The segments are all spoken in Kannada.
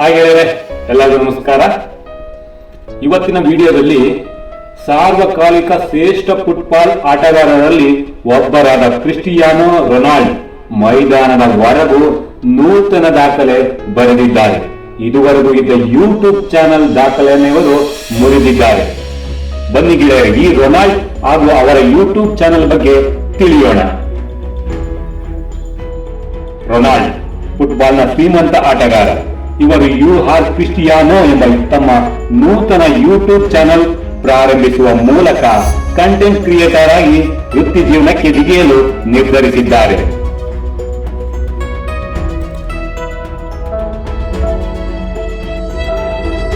ಹಾಗೆ ಎಲ್ಲರಿಗೂ ನಮಸ್ಕಾರ. ಇವತ್ತಿನ ವಿಡಿಯೋದಲ್ಲಿ ಸಾರ್ವಕಾಲಿಕ ಶ್ರೇಷ್ಠ ಫುಟ್ಬಾಲ್ ಆಟಗಾರರಲ್ಲಿ ಒಬ್ಬರಾದ ಕ್ರಿಸ್ಟಿಯಾನೋ ರೊನಾಲ್ಡ್ ಮೈದಾನದ ಹೊರಗೂ ನೂತನ ದಾಖಲೆ ಬರೆದಿದ್ದಾರೆ. ಇದುವರೆಗೂ ಇದ್ದ ಯೂಟ್ಯೂಬ್ ಚಾನೆಲ್ ದಾಖಲೆಯನ್ನು ಮುರಿದಿದ್ದಾರೆ. ಬನ್ನಿ ಗೆಳೆಯರೆ, ಈ ರೊನಾಲ್ಡ್ ಹಾಗೂ ಅವರ ಯೂಟ್ಯೂಬ್ ಚಾನೆಲ್ ಬಗ್ಗೆ ತಿಳಿಯೋಣ. ರೊನಾಲ್ಡ್, ಫುಟ್ಬಾಲ್ನ ಶ್ರೀಮಂತ ಆಟಗಾರ. ಇವರು ಯು ಆರ್ ಕ್ರಿಸ್ಟಿಯಾನೋ ಎಂಬ ತಮ್ಮ ನೂತನ ಯೂಟ್ಯೂಬ್ ಚಾನೆಲ್ ಪ್ರಾರಂಭಿಸುವ ಮೂಲಕ ಕಂಟೆಂಟ್ ಕ್ರಿಯೇಟರ್ ಆಗಿ ವೃತ್ತಿ ಜೀವನಕ್ಕೆ ಜಿಗಿಯಲು ನಿರ್ಧರಿಸಿದ್ದಾರೆ.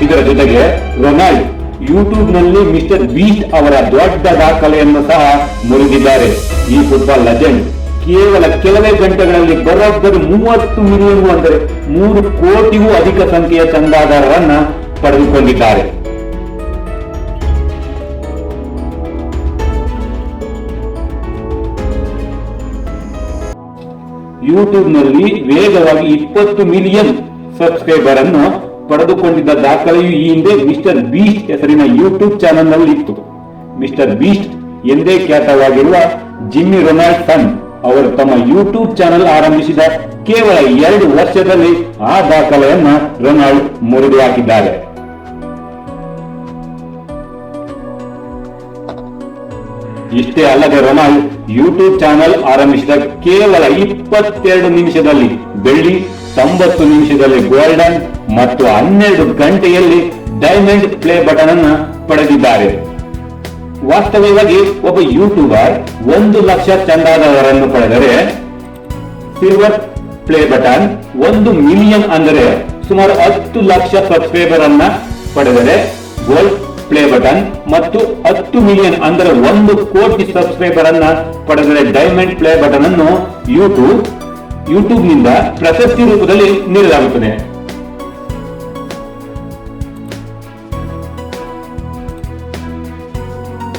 ಇದರ ಜೊತೆಗೆ ರೊನಾಲ್ಡ್ ಯೂಟ್ಯೂಬ್ನಲ್ಲಿ ಮಿಸ್ಟರ್ ಬೀಸ್ಟ್ ಅವರ ದೊಡ್ಡ ದಾಖಲೆಯನ್ನು ಸಹ ಮುರಿದಿದ್ದಾರೆ. ಈ ಫುಟ್ಬಾಲ್ ಲೆಜೆಂಡ್ ಕೇವಲ ಕೆಲವೇ ಗಂಟೆಗಳಲ್ಲಿ ಬರೋಬ್ಬರಿ ಮೂವತ್ತು ಮಿಲಿಯನ್ ಅಂದರೆ ಮೂರು ಕೋಟಿಗೂ ಅಧಿಕ ಸಂಖ್ಯೆಯ ಚಂದಾದಾರರನ್ನ ಪಡೆದುಕೊಂಡಿದ್ದಾರೆ. ಯೂಟ್ಯೂಬ್ನಲ್ಲಿ ವೇಗವಾಗಿ ಇಪ್ಪತ್ತು ಮಿಲಿಯನ್ ಸಬ್ಸ್ಕ್ರೈಬರ್ ಅನ್ನು ಪಡೆದುಕೊಂಡಿದ್ದ ದಾಖಲೆಯು ಈ ಹಿಂದೆ ಮಿಸ್ಟರ್ ಬೀಸ್ಟ್ ಹೆಸರಿನ ಯೂಟ್ಯೂಬ್ ಚಾನೆಲ್ನಲ್ಲಿ ಇತ್ತು ಮಿಸ್ಟರ್ ಬೀಸ್ಟ್ ಎಂದೇ ಖ್ಯಾತವಾಗಿರುವ ಜಿಮ್ಮಿ ರೊನಾಲ್ಡ್ ಸನ್ ಅವರು ತಮ್ಮ ಯೂಟ್ಯೂಬ್ ಚಾನೆಲ್ ಆರಂಭಿಸಿದ ಕೇವಲ ಎರಡು ವರ್ಷದಲ್ಲಿ ಆ ದಾಖಲೆಯನ್ನ ರೊನಾಲ್ಡ್ ಮುರಿದು ಹಾಕಿದ್ದಾರೆ. ಇಷ್ಟೇ ಅಲ್ಲದೆ ರೊನಾಲ್ಡ್ ಯೂಟ್ಯೂಬ್ ಚಾನೆಲ್ ಆರಂಭಿಸಿದ ಕೇವಲ ಇಪ್ಪತ್ತೆರಡು ನಿಮಿಷದಲ್ಲಿ ಬೆಳ್ಳಿ, ತೊಂಬತ್ತು ನಿಮಿಷದಲ್ಲಿ ಗೋಲ್ಡನ್ ಮತ್ತು ಹನ್ನೆರಡು ಗಂಟೆಯಲ್ಲಿ ಡೈಮಂಡ್ ಪ್ಲೇ ಬಟನ್ ಅನ್ನ ಪಡೆದಿದ್ದಾರೆ. ವಾಸ್ತವವಾಗಿ ಒಬ್ಬ ಯೂಟ್ಯೂಬರ್ ಒಂದು ಲಕ್ಷ ಚಂದಾದಾರರನ್ನು ಪಡೆದರೆ ಸಿಲ್ವರ್ ಪ್ಲೇ ಬಟನ್ ಒಂದು ಮಿಲಿಯನ್ ಅಂದರೆ ಸುಮಾರು ಹತ್ತು ಲಕ್ಷ ಸಬ್ಸ್ಕ್ರೈಬರ್ ಅನ್ನ ಪಡೆದರೆ ಗೋಲ್ಡ್ ಪ್ಲೇ ಬಟನ್ ಮತ್ತು ಹತ್ತು ಮಿಲಿಯನ್ ಅಂದರೆ ಒಂದು ಕೋಟಿ ಸಬ್ಸ್ಕ್ರೈಬರ್ ಅನ್ನ ಪಡೆದರೆ ಡೈಮಂಡ್ ಪ್ಲೇ ಬಟನ್ ಅನ್ನು ಯೂಟ್ಯೂಬ್ ಯೂಟ್ಯೂಬ್ನಿಂದ ಪ್ರಶಸ್ತಿ ರೂಪದಲ್ಲಿ ನೀಡಲಾಗುತ್ತದೆ.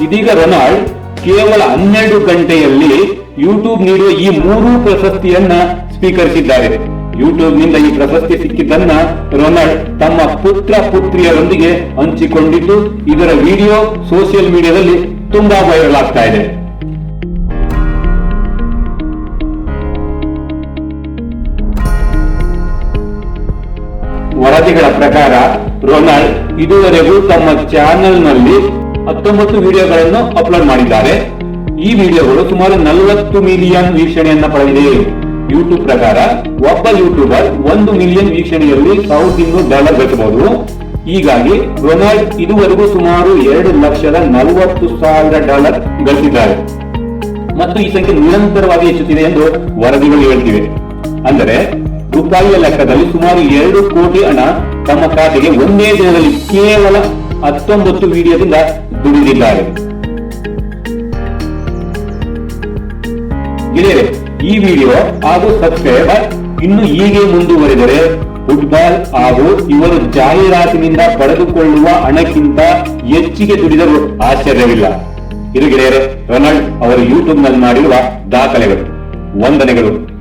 ಇದೀಗ ರೊನಾಲ್ಡ್ ಕೇವಲ ಹನ್ನೆರಡು ಗಂಟೆಯಲ್ಲಿ ಯೂಟ್ಯೂಬ್ ನೀಡುವ ಈ ಮೂರೂ ಪ್ರಶಸ್ತಿಯನ್ನ ಸ್ವೀಕರಿಸಿದ್ದಾರೆ. ಯೂಟ್ಯೂಬ್ನಿಂದ ಈ ಪ್ರಶಸ್ತಿ ಸಿಕ್ಕಿದ್ದನ್ನ ರೊನಾಲ್ಡ್ ತಮ್ಮ ಪುತ್ರ ಪುತ್ರಿಯರೊಂದಿಗೆ ಹಂಚಿಕೊಂಡಿದ್ದು, ಇದರ ವಿಡಿಯೋ ಸೋಷಿಯಲ್ ಮೀಡಿಯಾದಲ್ಲಿ ತುಂಬಾ ವೈರಲ್ ಆಗ್ತಾ ಇದೆ. ವರದಿಗಳ ಪ್ರಕಾರ ರೊನಾಲ್ಡ್ ಇದುವರೆಗೂ ತಮ್ಮ ಚಾನೆಲ್ನಲ್ಲಿ ಹತ್ತೊಂಬತ್ತು ವಿಡಿಯೋಗಳನ್ನು ಅಪ್ಲೋಡ್ ಮಾಡಿದ್ದಾರೆ. ಈ ವಿಡಿಯೋಗಳು ಸುಮಾರು ನಲವತ್ತು ಮಿಲಿಯನ್ ವೀಕ್ಷಣೆಯನ್ನ ಪಡೆದಿದೆ. ಯೂಟ್ಯೂಬ್ ಪ್ರಕಾರ ಒಬ್ಬ ಯೂಟ್ಯೂಬರ್ ಒಂದು ಮಿಲಿಯನ್ ವೀಕ್ಷಣೆಯಲ್ಲಿ ಸೌತ್ ಇನ್ನೂರು ಡಾಲರ್ ಗಳಿಸಬಹುದು. ಹೀಗಾಗಿ ರೊನಾಲ್ಡ್ ಇದುವರೆಗೂ ಸುಮಾರು ಎರಡು ಲಕ್ಷದ ನಲವತ್ತು ಸಾವಿರ ಡಾಲರ್ ಗಳಿಸಿದ್ದಾರೆ. ಮತ್ತು ಈ ಸಂಖ್ಯೆ ನಿರಂತರವಾಗಿ ಹೆಚ್ಚುತ್ತಿದೆ ಎಂದು ವರದಿಗಳು ಹೇಳ್ತಿವೆ. ಅಂದರೆ ರೂಪಾಯಿಯ ಲೆಕ್ಕದಲ್ಲಿ ಸುಮಾರು ಎರಡು ಕೋಟಿ ಹಣ ತಮ್ಮ ಖಾತೆಗೆ ಒಂದೇ ದಿನದಲ್ಲಿ ಕೇವಲ ಹತ್ತೊಂಬತ್ತು ವಿಡಿಯೋದಿಂದ ದುಡಿದಿದ್ದಾರೆ. ಗೆಳೆಯರೆ, ಈ ವಿಡಿಯೋ ಹಾಗೂ ಸಬ್ಸ್ಕ್ರೈಬರ್ ಇನ್ನು ಹೀಗೆ ಮುಂದುವರಿದರೆ ಫುಟ್ಬಾಲ್ ಹಾಗೂ ಇವರು ಜಾಹೀರಾತಿನಿಂದ ಪಡೆದುಕೊಳ್ಳುವ ಹಣಕ್ಕಿಂತ ಹೆಚ್ಚಿಗೆ ದುಡಿದರೂ ಆಶ್ಚರ್ಯವಿಲ್ಲ. ಇದು ಗೆಳೆಯರೆ ರೊನಾಲ್ಡ್ ಅವರು ಯೂಟ್ಯೂಬ್ನಲ್ಲಿ ಮಾಡಿರುವ ದಾಖಲೆಗಳು. ವಂದನೆಗಳು.